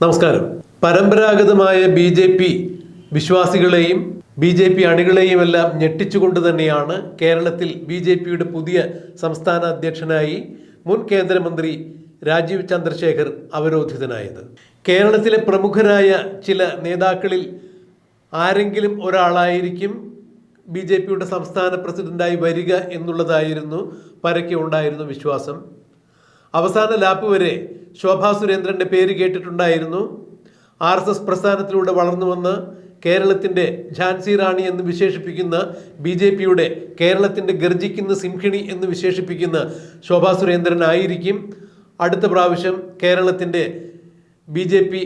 നമസ്കാരം. പരമ്പരാഗതമായ B J P വിശ്വാസികളെയും ബി ജെ പി അണികളെയും എല്ലാം ഞെട്ടിച്ചുകൊണ്ട് തന്നെയാണ് കേരളത്തിൽ ബി ജെ പിയുടെ പുതിയ സംസ്ഥാന അധ്യക്ഷനായി മുൻ കേന്ദ്രമന്ത്രി രാജീവ് ചന്ദ്രശേഖർ അവരോധിതനായത്. കേരളത്തിലെ പ്രമുഖരായ ചില നേതാക്കളിൽ ആരെങ്കിലും ഒരാളായിരിക്കും ബി ജെ പിയുടെ സംസ്ഥാന പ്രസിഡന്റായി വരിക എന്നുള്ളതായിരുന്നു പരക്കെ ഉണ്ടായിരുന്ന വിശ്വാസം. അവസാന ലാപ്പ് വരെ ശോഭാ സുരേന്ദ്രന്റെ പേര് കേട്ടിട്ടുണ്ടായിരുന്നു. ആർ എസ് എസ് പ്രസ്ഥാനത്തിലൂടെ വളർന്നു വന്ന് കേരളത്തിന്റെ ഝാൻസി റാണി എന്ന് വിശേഷിപ്പിക്കുന്ന ബി ജെ പിയുടെ കേരളത്തിന്റെ ഗർജിക്കുന്ന സിംഹിണി എന്ന് വിശേഷിപ്പിക്കുന്ന ശോഭാ സുരേന്ദ്രൻ ആയിരിക്കും അടുത്ത പ്രാവശ്യം കേരളത്തിന്റെ ബി ജെ പി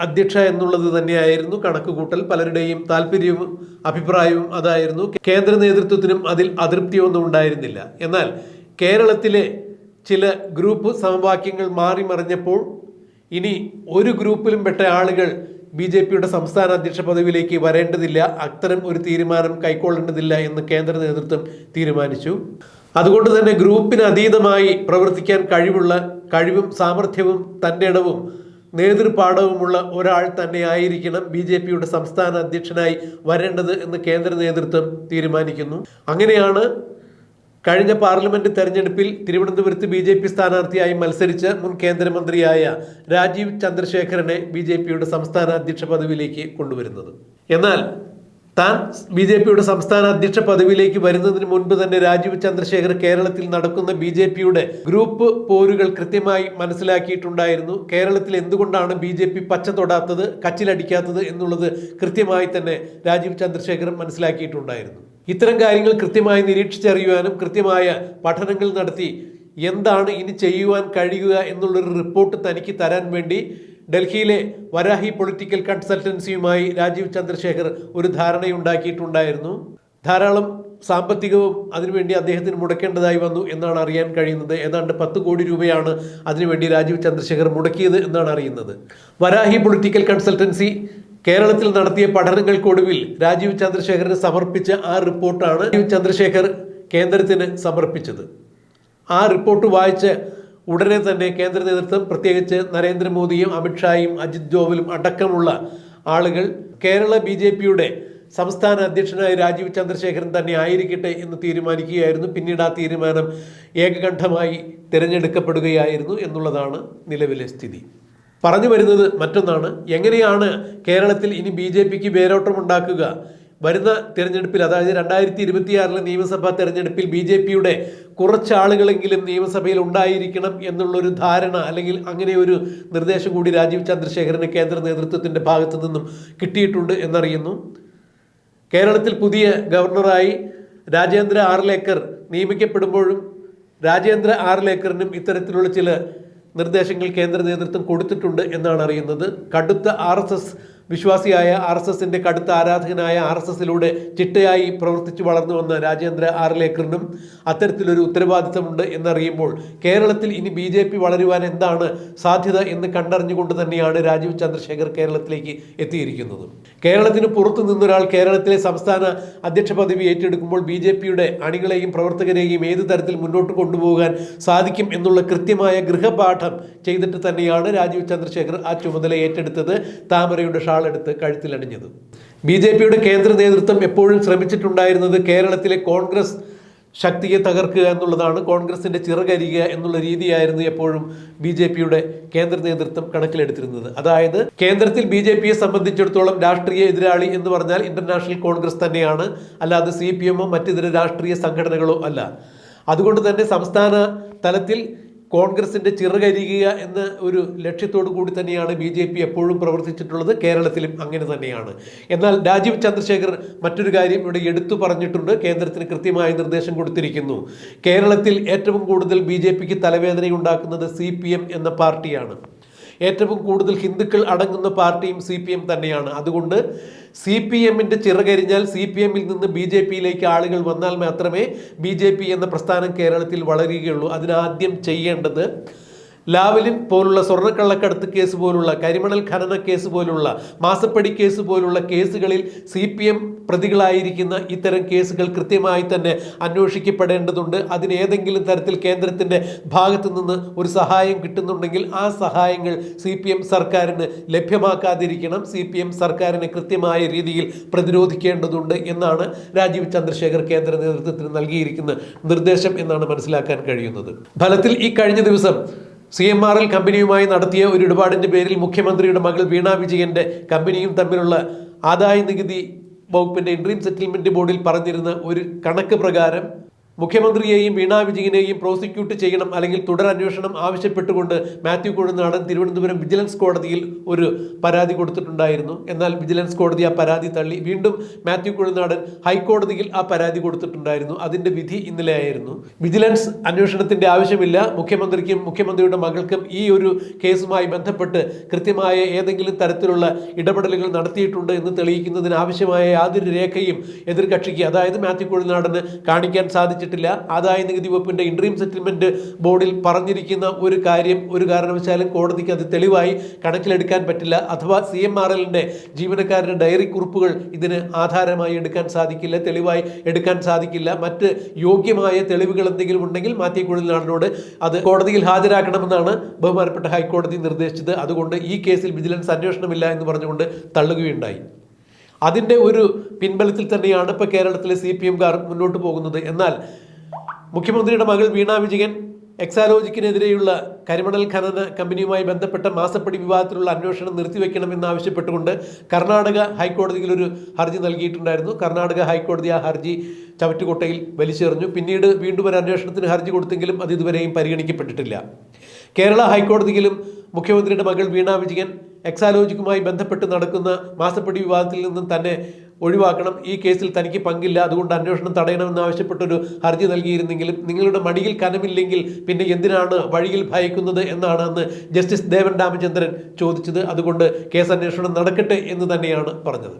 അധ്യക്ഷ എന്നുള്ളത് തന്നെയായിരുന്നു. കണക്കുകൂട്ടൽ പലരുടെയും താല്പര്യവും അഭിപ്രായവും അതായിരുന്നു. കേന്ദ്ര നേതൃത്വത്തിനും അതിൽ അതൃപ്തിയൊന്നും ഉണ്ടായിരുന്നില്ല. എന്നാൽ കേരളത്തിലെ ചില ഗ്രൂപ്പ് സമവാക്യങ്ങൾ മാറി മറിഞ്ഞപ്പോൾ ഇനി ഒരു ഗ്രൂപ്പിലും പെട്ട ആളുകൾ ബി ജെ പിയുടെ സംസ്ഥാന അധ്യക്ഷ പദവിയിലേക്ക് വരേണ്ടതില്ല. അത്തരം ഒരു തീരുമാനം കൈക്കൊള്ളേണ്ടതില്ല എന്ന് കേന്ദ്ര നേതൃത്വം തീരുമാനിച്ചു. അതുകൊണ്ട് തന്നെ ഗ്രൂപ്പിന് അതീതമായി പ്രവർത്തിക്കാൻ കഴിവുള്ള കഴിവും സാമർഥ്യവും തന്റെ ഇടവും നേതൃപാഠവുമുള്ള ഒരാൾ തന്നെ ആയിരിക്കണം ബി ജെ പിയുടെ സംസ്ഥാന അധ്യക്ഷനായി വരേണ്ടത് എന്ന് കേന്ദ്ര നേതൃത്വം തീരുമാനിക്കുന്നു. അങ്ങനെയാണ് കഴിഞ്ഞ പാർലമെന്റ് തെരഞ്ഞെടുപ്പിൽ തിരുവനന്തപുരത്ത് ബി ജെ പി സ്ഥാനാർത്ഥിയായി മത്സരിച്ച് മുൻ കേന്ദ്രമന്ത്രിയായ രാജീവ് ചന്ദ്രശേഖരനെ ബി ജെ പിയുടെ സംസ്ഥാന അധ്യക്ഷ പദവിയിലേക്ക് കൊണ്ടുവരുന്നത്. എന്നാൽ താൻ ബി ജെ പിയുടെ സംസ്ഥാന അധ്യക്ഷ പദവിയിലേക്ക് വരുന്നതിന് മുൻപ് തന്നെ രാജീവ് ചന്ദ്രശേഖർ കേരളത്തിൽ നടക്കുന്ന ബി ജെ പിയുടെ ഗ്രൂപ്പ് പോരുകൾ കൃത്യമായി മനസ്സിലാക്കിയിട്ടുണ്ടായിരുന്നു. കേരളത്തിൽ എന്തുകൊണ്ടാണ് ബി ജെ പി പച്ച തൊടാത്തത് കച്ചിലടിക്കാത്തത് എന്നുള്ളത് കൃത്യമായി തന്നെ രാജീവ് ചന്ദ്രശേഖർ മനസ്സിലാക്കിയിട്ടുണ്ടായിരുന്നു. ഇത്തരം കാര്യങ്ങൾ കൃത്യമായി നിരീക്ഷിച്ചറിയുവാനും കൃത്യമായ പഠനങ്ങൾ നടത്തി എന്താണ് ഇനി ചെയ്യുവാൻ കഴിയുക എന്നുള്ളൊരു റിപ്പോർട്ട് തനിക്ക് തരാൻ വേണ്ടി ഡൽഹിയിലെ വരാഹി പൊളിറ്റിക്കൽ കൺസൾട്ടൻസിയുമായി രാജീവ് ചന്ദ്രശേഖർ ഒരു ധാരണയുണ്ടാക്കിയിട്ടുണ്ടായിരുന്നു. ധാരാളം സാമ്പത്തികവും അതിനുവേണ്ടി അദ്ദേഹത്തിന് മുടക്കേണ്ടതായി വന്നു എന്നാണ് അറിയാൻ കഴിയുന്നത്. ഏതാണ്ട് പത്ത് കോടി രൂപയാണ് അതിനുവേണ്ടി രാജീവ് ചന്ദ്രശേഖർ മുടക്കിയത് എന്നാണ് അറിയുന്നത്. വരാഹി പൊളിറ്റിക്കൽ കൺസൾട്ടൻസി കേരളത്തിൽ നടത്തിയ പഠനങ്ങൾക്കൊടുവിൽ രാജീവ് ചന്ദ്രശേഖരന് സമർപ്പിച്ച ആ റിപ്പോർട്ടാണ് രാജീവ് ചന്ദ്രശേഖർ കേന്ദ്രത്തിന് സമർപ്പിച്ചത്. ആ റിപ്പോർട്ട് വായിച്ച് ഉടനെ തന്നെ കേന്ദ്ര നേതൃത്വം പ്രത്യേകിച്ച് നരേന്ദ്രമോദിയും അമിത്ഷായും അജിത് ജോവലും അടക്കമുള്ള ആളുകൾ കേരള ബി ജെ പിയുടെ സംസ്ഥാന അധ്യക്ഷനായ രാജീവ് ചന്ദ്രശേഖരൻ തന്നെ ആയിരിക്കട്ടെ എന്ന് തീരുമാനിക്കുകയായിരുന്നു. പിന്നീട് ആ തീരുമാനം ഏകകണ്ഠമായി തിരഞ്ഞെടുക്കപ്പെടുകയായിരുന്നു എന്നുള്ളതാണ് നിലവിലെ സ്ഥിതി. പറഞ്ഞു വരുന്നത് മറ്റൊന്നാണ്. എങ്ങനെയാണ് കേരളത്തിൽ ഇനി ബി ജെ പിക്ക് വേരോട്ടമുണ്ടാക്കുക വരുന്ന തിരഞ്ഞെടുപ്പിൽ അതായത് രണ്ടായിരത്തി ഇരുപത്തിയാറിലെ നിയമസഭാ തെരഞ്ഞെടുപ്പിൽ ബി ജെ പിയുടെ കുറച്ചാളുകളെങ്കിലും നിയമസഭയിൽ ഉണ്ടായിരിക്കണം എന്നുള്ളൊരു ധാരണ അല്ലെങ്കിൽ അങ്ങനെ ഒരു നിർദ്ദേശം കൂടി രാജീവ് ചന്ദ്രശേഖരന് കേന്ദ്ര നേതൃത്വത്തിന്റെ ഭാഗത്തു നിന്നും കിട്ടിയിട്ടുണ്ട് എന്നറിയുന്നു. കേരളത്തിൽ പുതിയ ഗവർണറായി രാജേന്ദ്ര ആർലേക്കർ നിയമിക്കപ്പെടുമ്പോഴും രാജേന്ദ്ര ആർലേക്കറിനും ഇത്തരത്തിലുള്ള ചില നിർദ്ദേശങ്ങൾ കേന്ദ്ര നേതൃത്വം കൊടുത്തിട്ടുണ്ട് എന്നാണ് അറിയുന്നത്. കടുത്ത ആർ വിശ്വാസിയായ ആർ എസ് എസിന്റെ കടുത്ത ആരാധകനായ ആർ എസ് എസിലൂടെ ചിട്ടയായി പ്രവർത്തിച്ചു വളർന്നു വന്ന രാജേന്ദ്ര ആറിലേക്കറിനും അത്തരത്തിലൊരു ഉത്തരവാദിത്തമുണ്ട് എന്നറിയുമ്പോൾ കേരളത്തിൽ ഇനി ബി ജെ പി വളരുവാൻ എന്താണ് സാധ്യത എന്ന് കണ്ടറിഞ്ഞുകൊണ്ട് തന്നെയാണ് രാജീവ് ചന്ദ്രശേഖർ കേരളത്തിലേക്ക് എത്തിയിരിക്കുന്നത്. കേരളത്തിന് പുറത്തു നിന്നൊരാൾ കേരളത്തിലെ സംസ്ഥാന അധ്യക്ഷ പദവി ഏറ്റെടുക്കുമ്പോൾ ബി ജെ പിയുടെ അണികളെയും പ്രവർത്തകരെയും ഏത് തരത്തിൽ മുന്നോട്ട് കൊണ്ടുപോകാൻ സാധിക്കും എന്നുള്ള കൃത്യമായ ഗൃഹപാഠം ചെയ്തിട്ട് തന്നെയാണ് രാജീവ് ചന്ദ്രശേഖർ ആ ചുമതല ഏറ്റെടുത്തത്. താമരയുടെ ഷാൾ എടുത്ത് കഴുത്തിലണിഞ്ഞത്. ബി ജെ പിയുടെ കേന്ദ്ര നേതൃത്വം എപ്പോഴും ശ്രമിച്ചിട്ടുണ്ടായിരുന്നത് കേരളത്തിലെ കോൺഗ്രസ് ശക്തിയെ തകർക്കുക എന്നുള്ളതാണ്. കോൺഗ്രസിന്റെ ചിറകരിക എന്നുള്ള രീതിയായിരുന്നു എപ്പോഴും ബി ജെ പിയുടെ കേന്ദ്ര നേതൃത്വം കണക്കിലെടുത്തിരുന്നത്. അതായത് കേന്ദ്രത്തിൽ ബി ജെ പിയെ സംബന്ധിച്ചിടത്തോളം രാഷ്ട്രീയ എതിരാളി എന്ന് പറഞ്ഞാൽ ഇന്റർനാഷണൽ കോൺഗ്രസ് തന്നെയാണ്. അല്ലാതെ സി പി എമ്മോ മറ്റിതര രാഷ്ട്രീയ സംഘടനകളോ അല്ല. അതുകൊണ്ട് തന്നെ സംസ്ഥാന തലത്തിൽ കോൺഗ്രസിന്റെ ചിറകരിക്കുക എന്ന ഒരു ലക്ഷ്യത്തോടു കൂടി തന്നെയാണ് ബി ജെ പി എപ്പോഴും പ്രവർത്തിച്ചിട്ടുള്ളത്. കേരളത്തിലും അങ്ങനെ തന്നെയാണ്. എന്നാൽ രാജീവ് ചന്ദ്രശേഖർ മറ്റൊരു കാര്യം ഇവിടെ എടുത്തു പറഞ്ഞിട്ടുണ്ട്. കേന്ദ്രത്തിന് കൃത്യമായ നിർദ്ദേശം കൊടുത്തിരിക്കുന്നു. കേരളത്തിൽ ഏറ്റവും കൂടുതൽ ബി ജെ പിക്ക് തലവേദനയുണ്ടാക്കുന്നത് സി പി എം എന്ന പാർട്ടിയാണ്. ഏറ്റവും കൂടുതൽ ഹിന്ദുക്കൾ അടങ്ങുന്ന പാർട്ടിയും സി പി എം തന്നെയാണ്. അതുകൊണ്ട് സി പി എമ്മിന്റെ ചിറകരിഞ്ഞാൽ സി പി എമ്മിൽ നിന്ന് ബി ജെ പിയിലേക്ക് ആളുകൾ വന്നാൽ മാത്രമേ ബി ജെ പി എന്ന പ്രസ്ഥാനം കേരളത്തിൽ വളരുകയുള്ളൂ. അതിനാദ്യം ചെയ്യേണ്ടത് ലാവലിൻ പോലുള്ള സ്വർണക്കള്ളക്കടത്ത് കേസ് പോലുള്ള കരിമണൽ ഖനന കേസ് പോലുള്ള മാസപ്പടി കേസ് പോലുള്ള കേസുകളിൽ സി പി എം പ്രതികളായിരിക്കുന്ന ഇത്തരം കേസുകൾ കൃത്യമായി തന്നെ അന്വേഷിക്കപ്പെടേണ്ടതുണ്ട്. അതിന് ഏതെങ്കിലും തരത്തിൽ കേന്ദ്രത്തിന്റെ ഭാഗത്തു നിന്ന് ഒരു സഹായം കിട്ടുന്നുണ്ടെങ്കിൽ ആ സഹായങ്ങൾ സി പി എം സർക്കാരിന് ലഭ്യമാക്കാതിരിക്കണം. സി പി എം സർക്കാരിനെ കൃത്യമായ രീതിയിൽ പ്രതിരോധിക്കേണ്ടതുണ്ട് എന്നാണ് രാജീവ് ചന്ദ്രശേഖർ കേന്ദ്ര നേതൃത്വത്തിന് നൽകിയിരിക്കുന്ന നിർദ്ദേശം എന്നാണ് മനസ്സിലാക്കാൻ കഴിയുന്നത്. ഫലത്തിൽ ഈ കഴിഞ്ഞ ദിവസം സി എം ആർ എൽ കമ്പനിയുമായി നടത്തിയ ഒരു ഇടപാടിന്റെ പേരിൽ മുഖ്യമന്ത്രിയുടെ മകൾ വീണ വിജയന്റെ കമ്പനിയും തമ്മിലുള്ള ആദായ നികുതി വകുപ്പിന്റെ ഇൻട്രീം സെറ്റിൽമെന്റ് ബോർഡിൽ പറഞ്ഞിരുന്ന ഒരു കണക്ക് പ്രകാരം മുഖ്യമന്ത്രിയെയും വീണ വിജയനെയും പ്രോസിക്യൂട്ട് ചെയ്യണം അല്ലെങ്കിൽ തുടർ അന്വേഷണം ആവശ്യപ്പെട്ടുകൊണ്ട് മാത്യു കൊഴുനാടൻ തിരുവനന്തപുരം വിജിലൻസ് കോടതിയിൽ ഒരു പരാതി കൊടുത്തിട്ടുണ്ടായിരുന്നു. എന്നാൽ വിജിലൻസ് കോടതി ആ പരാതി തള്ളി. വീണ്ടും മാത്യു കൊഴുനാടൻ ഹൈക്കോടതിയിൽ ആ പരാതി കൊടുത്തിട്ടുണ്ടായിരുന്നു. അതിന്റെ വിധി ഇന്നലെ ആയിരുന്നു വിജിലൻസ് അന്വേഷണത്തിന്റെ ആവശ്യമില്ല. മുഖ്യമന്ത്രിക്കും മുഖ്യമന്ത്രിയുടെ മകൾക്കും ഈ ഒരു കേസുമായി ബന്ധപ്പെട്ട് കൃത്യമായ ഏതെങ്കിലും തരത്തിലുള്ള ഇടപെടലുകൾ നടത്തിയിട്ടുണ്ട് എന്ന് തെളിയിക്കുന്നതിന് ആവശ്യമായ യാതൊരു രേഖയും എതിർകക്ഷിക്ക് അതായത് മാത്യു കൊഴുനാടന് കാണിക്കാൻ സാധിച്ചിട്ടില്ല. ആദായ നികുതി വകുപ്പിന്റെ ഇൻട്രീം സെറ്റിൽമെന്റ് ബോർഡിൽ പറഞ്ഞിരിക്കുന്ന ഒരു കാര്യം ഒരു കാരണവശാലും കോടതിക്ക് അത് തെളിവായി കണക്കിലെടുക്കാൻ പറ്റില്ല. അഥവാ സി എം ആർ എല്ലിന്റെ ജീവനക്കാരുടെ ഡയറി കുറിപ്പുകൾ ഇതിന് ആധാരമായി എടുക്കാൻ സാധിക്കില്ല തെളിവായി എടുക്കാൻ സാധിക്കില്ല. മറ്റ് യോഗ്യമായ തെളിവുകൾ എന്തെങ്കിലും ഉണ്ടെങ്കിൽ മാത്യു കുഴൽനാടിനോട് അത് കോടതിയിൽ ഹാജരാക്കണമെന്നാണ് ബഹുമാനപ്പെട്ട ഹൈക്കോടതി നിർദ്ദേശിച്ചത്. അതുകൊണ്ട് ഈ കേസിൽ വിജിലൻസ് അന്വേഷണമില്ല എന്ന് പറഞ്ഞുകൊണ്ട് തള്ളുകയുണ്ടായി. അതിന്റെ ഒരു പിൻബലത്തിൽ തന്നെയാണ് ഇപ്പോൾ കേരളത്തിലെ സി പി എംകാർ മുന്നോട്ട് പോകുന്നത്. എന്നാൽ മുഖ്യമന്ത്രിയുടെ മകൾ വീണ വിജയൻ എക്സാലോജിക്കിനെതിരെയുള്ള കരിമണൽ ഖനന കമ്പനിയുമായി ബന്ധപ്പെട്ട മാസപ്പടി വിവാദത്തിലുള്ള അന്വേഷണം നിർത്തിവെക്കണമെന്നാവശ്യപ്പെട്ടുകൊണ്ട് കർണാടക ഹൈക്കോടതിയിൽ ഒരു ഹർജി നൽകിയിട്ടുണ്ടായിരുന്നു. കർണാടക ഹൈക്കോടതി ആ ഹർജി ചവറ്റുകൊട്ടയിൽ വലിച്ചെറിഞ്ഞു. പിന്നീട് വീണ്ടും ഒരു അന്വേഷണത്തിന് ഹർജി കൊടുത്തെങ്കിലും അത് ഇതുവരെയും പരിഗണിക്കപ്പെട്ടിട്ടില്ല. കേരള ഹൈക്കോടതിയിലും മുഖ്യമന്ത്രിയുടെ മകൾ വീണ വിജയൻ എക്സാലോജിക്കുമായി ബന്ധപ്പെട്ട് നടക്കുന്ന മാസപ്പടി വിവാദത്തിൽ നിന്നും തന്നെ ഒഴിവാക്കണം. ഈ കേസിൽ തനിക്ക് പങ്കില്ല. അതുകൊണ്ട് അന്വേഷണം തടയണമെന്ന് ആവശ്യപ്പെട്ടൊരു ഹർജി നൽകിയിരുന്നെങ്കിലും നിങ്ങളുടെ മടിയിൽ കനമില്ലെങ്കിൽ പിന്നെ എന്തിനാണ് വഴിയിൽ ഭയക്കുന്നത് എന്നാണ് അന്ന് ജസ്റ്റിസ് ദേവൻ രാമചന്ദ്രൻ ചോദിച്ചത്. അതുകൊണ്ട് കേസ് അന്വേഷണം നടക്കട്ടെ എന്ന് തന്നെയാണ് പറഞ്ഞത്.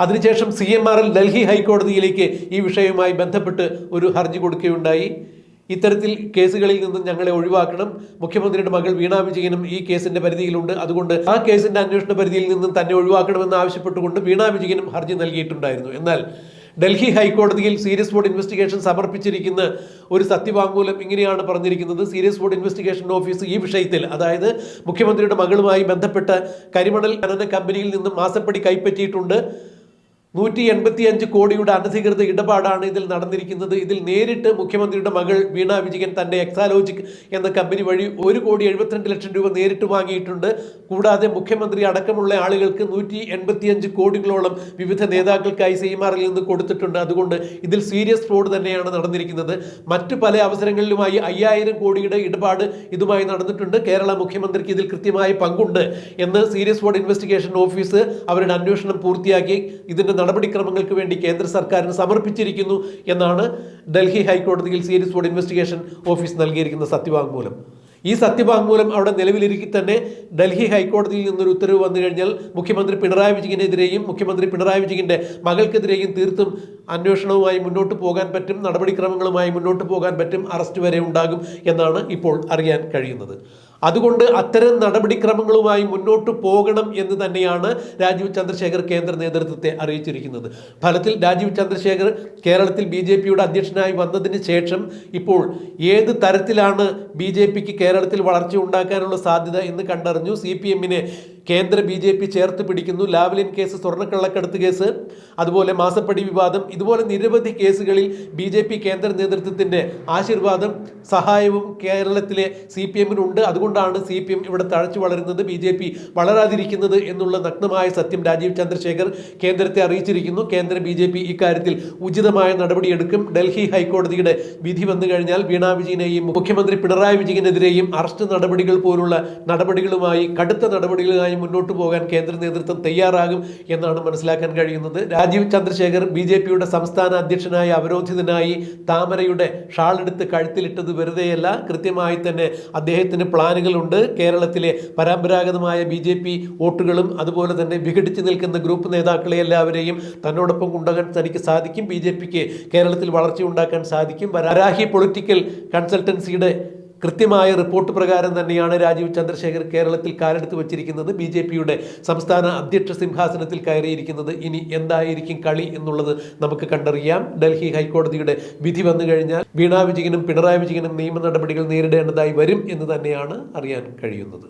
അതിനുശേഷം C M R L Delhi ഹൈക്കോടതിയിലേക്ക് ഈ വിഷയവുമായി ബന്ധപ്പെട്ട് ഒരു ഹർജി കൊടുക്കുകയുണ്ടായി. ഇത്തരത്തിൽ കേസുകളിൽ നിന്നും ഞങ്ങളെ ഒഴിവാക്കണം. മുഖ്യമന്ത്രിയുടെ മകൾ വീണ വിജയനും ഈ കേസിന്റെ പരിധിയിലുണ്ട്. അതുകൊണ്ട് ആ കേസിന്റെ അന്വേഷണ പരിധിയിൽ നിന്നും തന്നെ ഒഴിവാക്കണമെന്ന് ആവശ്യപ്പെട്ടുകൊണ്ട് വീണ വിജയനും ഹർജി നൽകിയിട്ടുണ്ടായിരുന്നു. എന്നാൽ ഡൽഹി ഹൈക്കോടതിയിൽ സീരിയസ് ബോർഡ് ഇൻവെസ്റ്റിഗേഷൻ സമർപ്പിച്ചിരിക്കുന്ന ഒരു സത്യവാങ്മൂലം ഇങ്ങനെയാണ് പറഞ്ഞിരിക്കുന്നത്. സീരിയസ് ബോർഡ് ഇൻവെസ്റ്റിഗേഷൻ ഓഫീസ് ഈ വിഷയത്തിൽ അതായത് മുഖ്യമന്ത്രിയുടെ മകളുമായി ബന്ധപ്പെട്ട കരിമണൽ ഖനന കമ്പനിയിൽ നിന്നും മാസപ്പടി കൈപ്പറ്റിയിട്ടുണ്ട്. നൂറ്റി എൺപത്തി അഞ്ച് കോടിയുടെ അനധികൃത ഇടപാടാണ് ഇതിൽ നടന്നിരിക്കുന്നത്. ഇതിൽ നേരിട്ട് മുഖ്യമന്ത്രിയുടെ മകൾ വീണ വിജയൻ തന്റെ എക്സാലോജിക് എന്ന കമ്പനി വഴി ഒരു കോടി എഴുപത്തിരണ്ട് ലക്ഷം രൂപ നേരിട്ട് വാങ്ങിയിട്ടുണ്ട്. കൂടാതെ മുഖ്യമന്ത്രി അടക്കമുള്ള ആളുകൾക്ക് നൂറ്റി എൺപത്തി അഞ്ച് കോടികളോളം വിവിധ നേതാക്കൾക്കായി സെയ്മാറിൽ നിന്ന് കൊടുത്തിട്ടുണ്ട്. അതുകൊണ്ട് ഇതിൽ സീരിയസ് ഫ്രോഡ് തന്നെയാണ് നടന്നിരിക്കുന്നത്. മറ്റു പല അവസരങ്ങളിലുമായി അയ്യായിരം കോടിയുടെ ഇടപാട് ഇതുമായി നടന്നിട്ടുണ്ട്. കേരള മുഖ്യമന്ത്രിക്ക് ഇതിൽ കൃത്യമായ പങ്കുണ്ട് എന്ന് സീരിയസ് ഫ്രോഡ് ഇൻവെസ്റ്റിഗേഷൻ ഓഫീസ് അവരുടെ അന്വേഷണം പൂർത്തിയാക്കി. ഇതിന്റെ നടപടിക്രമങ്ങൾക്ക് വേണ്ടി കേന്ദ്ര സർക്കാരിന് സമർപ്പിച്ചിരിക്കുന്നു എന്നാണ് ഡൽഹി ഹൈക്കോടതിയിൽ സീരിയസ് ബോർഡ് ഇൻവെസ്റ്റിഗേഷൻ ഓഫീസ് നൽകിയിരിക്കുന്ന സത്യവാങ്മൂലം. ഈ സത്യവാങ്മൂലം അവിടെ നിലവിലിരിക്കി തന്നെ ഡൽഹി ഹൈക്കോടതിയിൽ നിന്നൊരു ഉത്തരവ് വന്നു കഴിഞ്ഞാൽ മുഖ്യമന്ത്രി പിണറായി വിജയനെതിരെയും മുഖ്യമന്ത്രി പിണറായി വിജയന്റെ മകൾക്കെതിരെയും തീർത്തും അന്വേഷണവുമായി മുന്നോട്ട് പോകാൻ പറ്റും നടപടിക്രമങ്ങളുമായി മുന്നോട്ട് പോകാൻ പറ്റും അറസ്റ്റ് വരെ ഉണ്ടാകും എന്നാണ് ഇപ്പോൾ അറിയാൻ കഴിയുന്നത്. അതുകൊണ്ട് അത്തരം നടപടിക്രമങ്ങളുമായി മുന്നോട്ട് പോകണം എന്ന് തന്നെയാണ് രാജീവ് ചന്ദ്രശേഖർ കേന്ദ്ര നേതൃത്വത്തെ അറിയിച്ചിരിക്കുന്നത്. ഫലത്തിൽ രാജീവ് ചന്ദ്രശേഖർ കേരളത്തിൽ ബി ജെ പിയുടെ അധ്യക്ഷനായി വന്നതിന് ശേഷം ഇപ്പോൾ ഏത് തരത്തിലാണ് ബി ജെ പിക്ക് കേരളത്തിൽ വളർച്ച ഉണ്ടാക്കാനുള്ള സാധ്യത എന്ന് കണ്ടറിഞ്ഞു. സി പി എമ്മിനെ കേന്ദ്ര ബി ജെ പി ചേർത്ത് പിടിക്കുന്നു. ലാവ്ലിൻ കേസ് സ്വർണക്കള്ളക്കടത്ത് കേസ് അതുപോലെ മാസപ്പടി വിവാദം ഇതുപോലെ നിരവധി കേസുകളിൽ ബി ജെ പി കേന്ദ്ര നേതൃത്വത്തിന്റെ ആശീർവാദം സഹായവും കേരളത്തിലെ സി പി എമ്മിനുണ്ട്. അതുകൊണ്ടാണ് സി പി എം ഇവിടെ തഴച്ചു വളരുന്നത് ബി ജെ പി വളരാതിരിക്കുന്നത് എന്നുള്ള നഗ്നമായ സത്യം രാജീവ് ചന്ദ്രശേഖർ കേന്ദ്രത്തെ അറിയിച്ചിരിക്കുന്നു. കേന്ദ്ര ബി ജെ പി ഇക്കാര്യത്തിൽ ഉചിതമായ നടപടിയെടുക്കും. ഡൽഹി ഹൈക്കോടതിയുടെ വിധി വന്നു കഴിഞ്ഞാൽ വീണ വിജയനെയും മുഖ്യമന്ത്രി പിണറായി വിജയനെതിരെയും അറസ്റ്റ് നടപടികൾ പോലുള്ള നടപടികളുമായി കടുത്ത നടപടികളുമായി മുന്നോട്ട് പോകാൻ കേന്ദ്ര നേതൃത്വം തയ്യാറാകും എന്നാണ് മനസ്സിലാക്കാൻ കഴിയുന്നത്. രാജീവ് ചന്ദ്രശേഖർ ബി ജെ പിയുടെ സംസ്ഥാന അധ്യക്ഷനായ അവരോധിതനായി താമരയുടെ ഷാളെടുത്ത് കഴുത്തിലിട്ടത് വെറുതെയല്ല. കൃത്യമായി തന്നെ അദ്ദേഹത്തിന് പ്ലാനുകളുണ്ട് കേരളത്തിലെ പരമ്പരാഗതമായ ബി ജെ പി വോട്ടുകളും അതുപോലെ തന്നെ വിഘടിച്ച് നിൽക്കുന്ന ഗ്രൂപ്പ് നേതാക്കളെ എല്ലാവരെയും തന്നോടൊപ്പം കൊണ്ടുപോകാൻ തനിക്ക് സാധിക്കും. ബി ജെ പിക്ക് കേരളത്തിൽ വളർച്ച ഉണ്ടാക്കാൻ സാധിക്കും വരാഹി പൊളിറ്റിക്കൽ കൺസൾട്ടൻസിയുടെ കൃത്യമായ റിപ്പോർട്ട് പ്രകാരം തന്നെയാണ് രാജീവ് ചന്ദ്രശേഖർ കേരളത്തിൽ കാലെടുത്ത് വച്ചിരിക്കുന്നത്. ബി ജെ പിയുടെ സംസ്ഥാന അധ്യക്ഷ സിംഹാസനത്തിൽ കയറിയിരിക്കുന്നത്. ഇനി എന്തായിരിക്കും കളി എന്നുള്ളത് നമുക്ക് കണ്ടറിയാം. ഡൽഹി ഹൈക്കോടതിയുടെ വിധി വന്നു കഴിഞ്ഞാൽ വീണാ വിജയനും പിണറായി വിജയനും നിയമ നടപടികൾ നേരിടേണ്ടതായി വരും എന്ന് തന്നെയാണ് അറിയാൻ കഴിയുന്നത്.